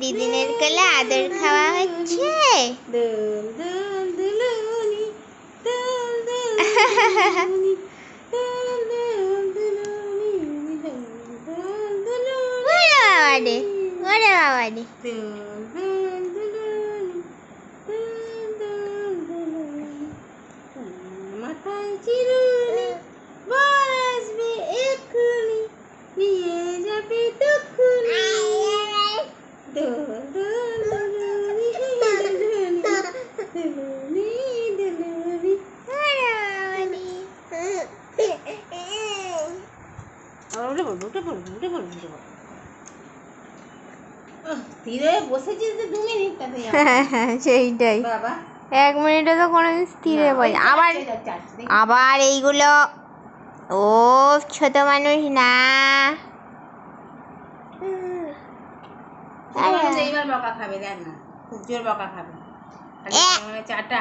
দিদিনের কোলে আদর খাওয়া হচ্ছে। ওরে ওরে বাবা রে দুল দুল দুলুনি দুল দুল দুলুনি মাথায় চিরুনি বর আসবে এক্ষুনি, নিয়ে যাবে তক্ষুনি দুলুনি দুলুনি সেইটাই। এক মিনিটে তো কোনো স্থিরে আবার আবার এইগুলো। ও ছোট মানুষ না। এইবার বকা খাবে দেখ না। খুব জোর বকা খাবে। চাটা